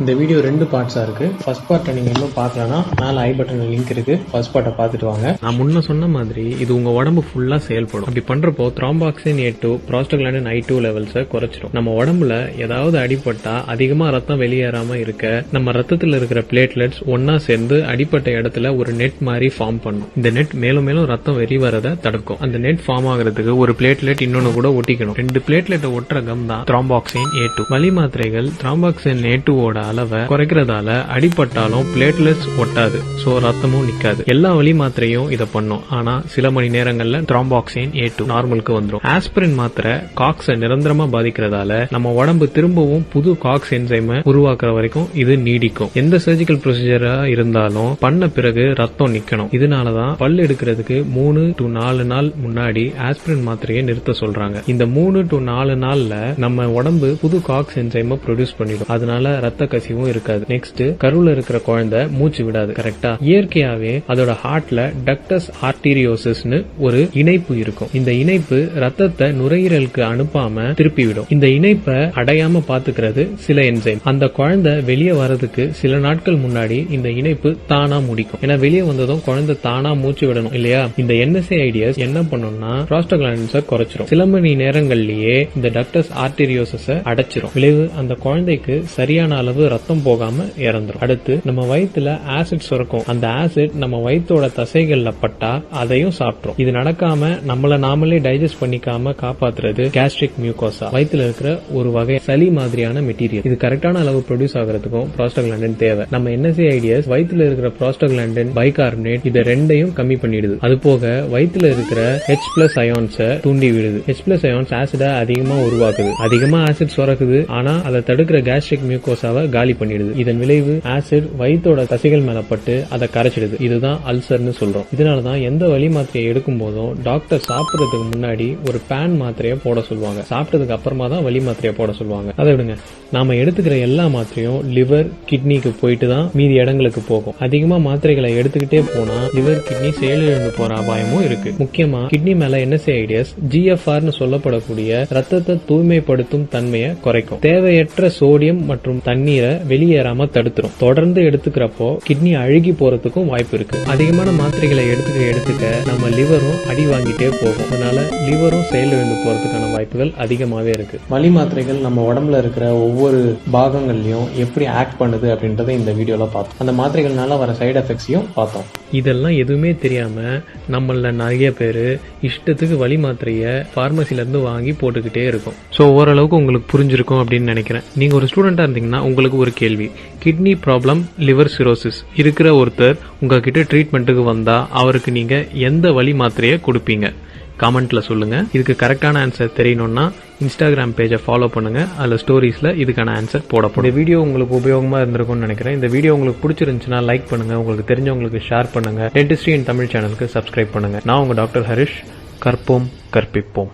இந்த வீடியோ ரெண்டு பார்ட்ஸா இருக்கு. ஃபர்ஸ்ட் பார்ட்டை நீங்க இன்னும் பார்க்கலனா மேல ஐ பட்டன் லிங்க் இருக்கு. ஃபர்ஸ்ட் பார்ட்டை பார்த்துட்டு வாங்க. நான் முன்ன சொன்ன மாதிரி இது உங்க உடம்பு ஃபுல்லா செயல்படும். அப்படி பண்றப்போ thromboxane A two prostaglandin I two லெவல்ஸை குறைச்சிடும். நம்ம உடம்புல ஏதாவது அடிபட்டா அதிகமா ரத்தம் வெளியேறாம இருக்க நம்ம ரத்தத்துல இருக்கிற பிளேட்லெட்ஸ் ஒன்னா சேர்ந்து அடிப்பட்ட இடத்துல ஒரு நெட் மாதிரி ஃபார்ம் பண்ணும். இந்த நெட் மேலும் மேலும் ரத்தம் வெறி வரதை தடுக்கும். அந்த நெட் ஃபார்ம் ஆகிறதுக்கு ஒரு பிளேட்லெட் இன்னொன்னு கூட ஒட்டிக்கணும். ரெண்டு பிளேட்லெட்டை ஒட்டுற கம் தான் த்ராம்பாக்சின் ஏ டூ வலி மாத்திரைகள் த்ராம்பாக்சின் ஏ டூவோட அளவை குறைக்கிறதால அடிபட்டாலும் பிளேட்லெட்ஸ் ஒட்டாது. சோ ரத்தமும் நிக்காது. எல்லா வழி மாத்திரையும் இதை பண்ணும். ஆனா சில மணி நேரங்கள்ல த்ராம்பாக்சின் ஏ டூ நார்மலுக்கு வந்துடும் ஆஸ்பிரின் மாத்திரை காக்ஸை நிரந்தரமா பாதிக்கிறதால நம்ம உடம்பு திரும்பவும் புது காக்ஸ் என்சைமை உருவாக்குற வரைக்கும் இது நீடிக்கும். எந்த சர்ஜிக்கல் ப்ரொசீஜரா இருந்தாலும் பண்ண பிறகு ரத்தம் நிக்கணும். இதனாலதான் பல் எடுக்கிறதுக்கு மூணு டு நாலு நாள் முன்னாடி ஆஸ்பிரின் மாத்திரையை நிறுத்த சொல்றாங்க. இந்த மூணு டு நாலு நாள்ல நம்ம உடம்பு புது காக்ஸ் என்சைமை ப்ரொடியூஸ் பண்ணிடும். அதனால ரத்த கசிவும் இருக்காது. நெக்ஸ்ட் கருவுல இருக்கிற குழந்தை மூச்சு விடாது. கரெக்டா இயற்கையாவே அதோட ஹார்ட்ல டக்டஸ் ஆர்டீரியோசிஸ்னு ஒரு இணைப்பு இருக்கும். இந்த இணைப்பு ரத்தத்தை நுரையீரலுக்கு அனுப்பாம திருப்பிவிடும். இந்த இணைப்பை அடையாம பாத்துக்கிறது சில என்சைம் அந்த குழந்தை வெளியே வர்றதுக்கு சில நாட்கள் முன்னாடி இந்த இணைப்பு தானா முடிக்கும். ஏன்னா வெளியே வந்ததும் குழந்தை தானா மூச்சு விடணும் இல்லையா? இந்த என்எஸ்ஏ ஐடியாஸ் என்ன பண்ணும்னா ப்ராஸ்டோகிளாண்டன்ஸை குறைச்சிரும். சில மணி நேரங்கள்லயே இந்த டக்டஸ் ஆர்டீரியோசிஸ அடைச்சிரும். விளைவு அந்த குழந்தைக்கு சரியான அளவு ரத்தம் போகாம இறந்துரும். அடுத்து நம்ம வயிற்றுல ஆசிட் சுரக்கும். அந்த ஆசிட் நம்ம வயிற்றோட தசைகள்ல பட்டா அதையும் சாப்பிட்றோம் இது நடக்காம நம்மள நாமளே டைஜஸ்ட் பண்ணிக்காம காப்பாத்துறது கேஸ்ட்ரிக் மியூகோசா வயிற்றுல இருக்கிற ஒரு வகை சளி மாதிரியான மெட்டீரியல் இது கரெக்டான அளவு ப்ரொடியூஸ் ஆகிறதுக்கும் ப்ராஸ்டோகிளாண்டின் தேவை. நம்ம என்எஸ்ஏ ஐடியாஸ் வயிற்றுல இருக்கிற ப்ராஸ்டோகிளாண்டின் பைகார்பனேட் இதை ரெண்டையும் கம்மி பண்ணிடுது. அது போக வயிற்றுல இருக்கிற ஹெச் பிளஸ் அயான்ஸை தூண்டி விடுது. ஹெச் பிளஸ் அயான்ஸ் ஆசிடா அதிகமா உருவாக்குது. அதிகமா ஆசிட் சுரக்குது. ஆனா அதை தடுக்கிற கேஸ்ட்ரிக் மியூகோசாவை காலி பண்ணிடுது. இதன் விளைவு ஆசிட் வயிற்றோட தசைகள் மேல பட்டு அதை கரைச்சிடுது. இதுதான் அல்சர்னு சொல்றோம். இதனாலதான் எந்த வலி மாத்திரையை எடுக்கும் போதும் டாக்டர் சாப்பிடுறதுக்கு முன்னாடி ஒரு பேன் மாத்திரையை போட சொல்லுவாங்க. சாப்பிட்டதுக்கு அப்புறமா தான் வலி மாத்திரையை போட சொல்லுவாங்க. அதை விடுங்க. நாம எடுத்துக்கிற எல்லா மாத்திரையும் லிவர் கிட்னிக்கு போயிட்டு தான் மீதி இடங்களுக்கு போகும். அதிகமா மாத்திரைகளை எடுத்துக்கிட்டே போனா லிவர் கிட்னி செயலிழந்து போற அபாயமும் இருக்கு. முக்கியமா கிட்னி மேல என்எஸ்ஏ ஐடியாஸ் ஜிஎஃப்ஆர்னு சொல்லப்படக்கூடிய ரத்தத்தை தூய்மைப்படுத்தும் தன்மையை குறைக்கும். தேவையற்ற சோடியம் மற்றும் தண்ணீர் வெளியேறாம தடுத்துரும். தொடர்ந்து எடுத்துக்கிறப்போ கிட்னி அழுகி போறதுக்கும் வாய்ப்பு இருக்கு. அதிகமான மாத்திரைகளை எடுத்துக்க எடுத்துக்க நம்ம லிவரும் அடி வாங்கிட்டே போகும். அதனால லிவரும் செயலிழந்து போறதுக்கான வாய்ப்புகள் அதிகமாவே இருக்கு. வலி மாத்திரைகள் நம்ம உடம்புல இருக்கிற ஒவ்வொரு பாகங்கள்லயும் எப்படி ஆக்ட் பண்ணுது அப்படின்றத இந்த வீடியோல பார்த்தோம். அந்த மாத்திரைகள்னால வர சைடு எஃபெக்ட்ஸையும் பார்த்தோம். இதெல்லாம் எதுவுமே தெரியாம நம்மள நிறைய பேர் இஷ்டத்துக்கு வலி மாத்திரையை பார்மசில இருந்து வாங்கி போட்டுக்கிட்டே இருக்கும். ஸோ ஓரளவுக்கு உங்களுக்கு புரிஞ்சிருக்கும் அப்படின்னு நினைக்கிறேன். நீங்க ஒரு ஸ்டூடெண்டா இருந்தீங்கன்னா உங்களுக்கு ஒரு கேள்வி. கிட்னி ப்ராப்ளம் லிவர் சிரோசிஸ் இருக்கிற ஒருத்தர் உங்ககிட்ட ட்ரீட்மெண்ட்டுக்கு வந்தா அவருக்கு நீங்க எந்த வழி மாத்திரையை கொடுப்பீங்க? கமெண்ட்ல சொல்லுங்க. இதுக்கு கரெக்டான ஆன்சர் தெரியணும்னா இன்ஸ்டாகிராம் பேஜை ஃபாலோ பண்ணுங்க. அதில் ஸ்டோரிஸ்ல இதுக்கான ஆன்சர் போடப்படும். இந்த வீடியோ உங்களுக்கு உபயோகமாக இருந்திருக்கும்னு நினைக்கிறேன். இந்த வீடியோ உங்களுக்கு பிடிச்சிருந்துச்சுன்னா லைக் பண்ணுங்க. உங்களுக்கு தெரிஞ்சவங்களுக்கு ஷேர் பண்ணுங்க. டென்டிஸ்ட்ரி இன் தமிழ் சேனலுக்கு சப்ஸ்கிரைப் பண்ணுங்க. நான் உங்க டாக்டர் ஹரிஷ். கற்போம் கற்பிப்போம்.